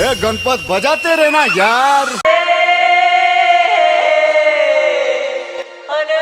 हे गणपत बजाते रहना यार અને